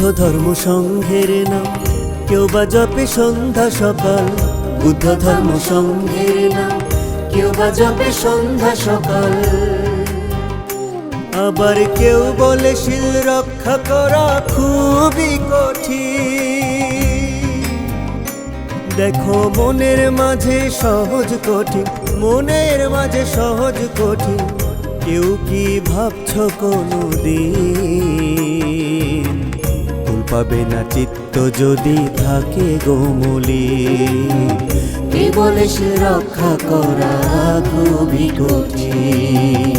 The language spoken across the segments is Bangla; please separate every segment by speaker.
Speaker 1: বুদ্ধ ধর্ম সংঘের নাম। কেউ বা জপে সন্ধ্যা সকাল বুদ্ধ ধর্ম সংঘের নাম। কেউ বা জপে সন্ধ্যা সকাল। আবার কেউ বলে, শিল রক্ষা করা খুবই কঠিন। দেখো, মনের মাঝে সহজ কঠিন, মনের মাঝে সহজ কঠিন। কেউ কি ভাবছ কোনো দিন পাবে না চিত্ত যদি থাকে গোমলি কে বলে সে রক্ষা করা খুবই কঠিন।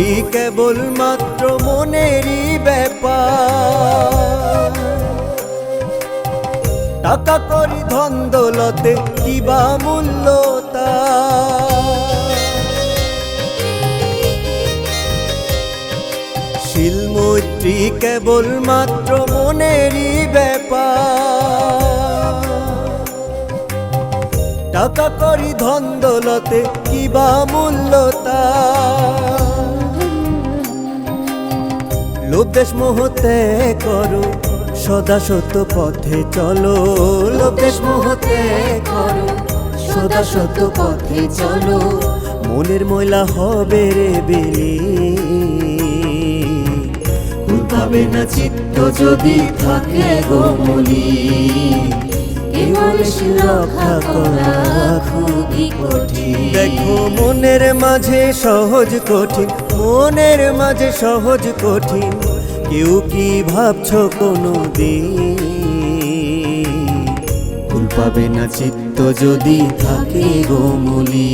Speaker 1: শিলমৈত্রী কেবল মাত্র মনেরই ব্যাপার। টাকা করি ধন দৌলতে কিবা মূল্য তার? শিলমৈত্রী কেবল মাত্র মনেরই ব্যাপার। টাকা করি ধন দৌলতে কিবা মূল্য লোভ মোহতে করো, সদা সত্য পথে চলো। লোভ দেশ মোহতে করো, সদা সত্য পথে চলো। মনের ময়লা হবে রে বেলি পাবে না চিত্ত যদি থাকে গোমলি কেবল রক্ষা করা কঠিন দেখো মনের মাঝে সহজ কঠিন, মনের মাঝে সহজ কঠিন। কেউ কি ভাবছ কোনো দিন পাবে না চিত্ত যদি থাকে গোমলি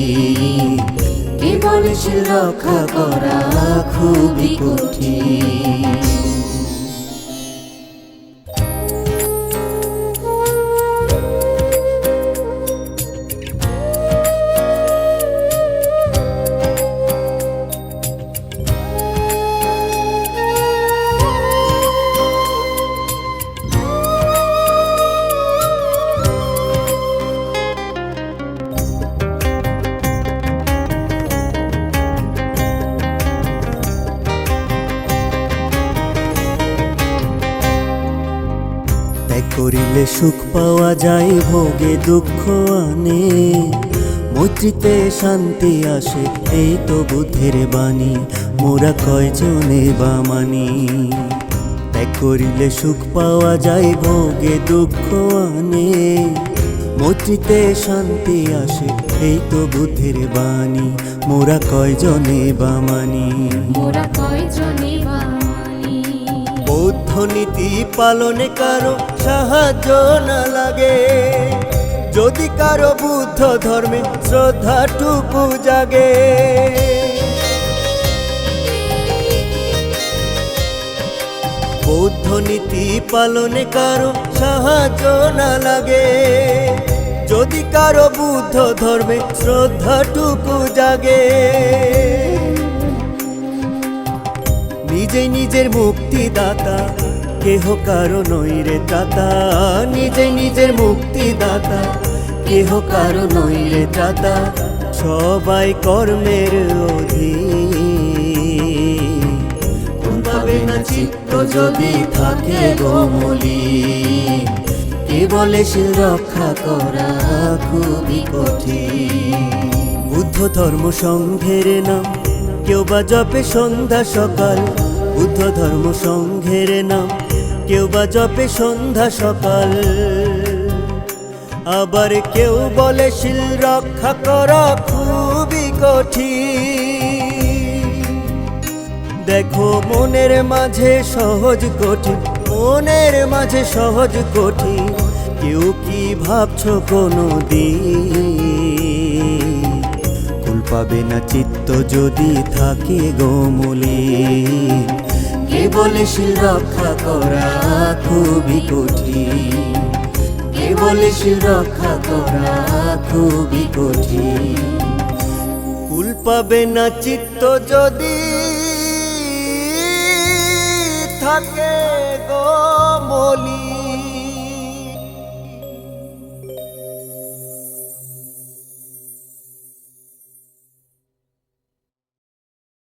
Speaker 1: কেবল রক্ষা করা খুবই কঠিন। করিলে সুখ পাওয়া যায় ভোগে দুঃখ আনে। মৈত্রীতে শান্তি আসে এই তো বুদ্ধের বাণী। মোরা কয়জনে বা মানি? ত্যাগ করিলে সুখ পাওয়া যায় ভোগে দুঃখ আনে। মৈত্রীতে শান্তি আসে এই তো বুদ্ধের বাণী। মোরা কয়জনে বা মানি?
Speaker 2: মোরা কয়জনে বাঙালি
Speaker 1: বৌদ্ধ নীতি পালনে কারও সাহায্য না লাগে। যদি কারও বুদ্ধ ধর্মে শ্রদ্ধাটুকু জাগে। বৌদ্ধ নীতি পালনে কারও সাহায্য না লাগে। যদি কারও বুদ্ধ ধর্মে শ্রদ্ধাটুকু জাগে। নিজের মুক্তিদাতা, কেহ কারও নইরে ত্রাতা। নিজে নিজের মুক্তিদাতা, কেহ কারও নইরে ত্রাতা। সবাই কর্মের অধীন। পাবে না চিত্ত যদি থাকে গোমলি কে বলে সে রক্ষা করা খুবই কঠিন। বুদ্ধ ধর্ম সংঘের নাম, কেউ বা জপে সন্ধ্যা সকাল বুদ্ধ ধর্ম সংঘের নাম। কেউ বা জপে সন্ধ্যা সকাল। আবার কেউ বলে, শিল রক্ষা করা, খুবই কঠিন। দেখো, মনের মাঝে সহজ কঠিন, মনের মাঝে সহজ কঠিন। কেউ কি ভাবছ কোনো দিন পাবে না চিত্ত যদি থাকে গোমলি কে বলে শিল রক্ষা করা খুবই কঠিন? কে বলে শিল রক্ষা করা খুবই কঠিন? কুল পাবে না চিত্ত যদি থাকে গো।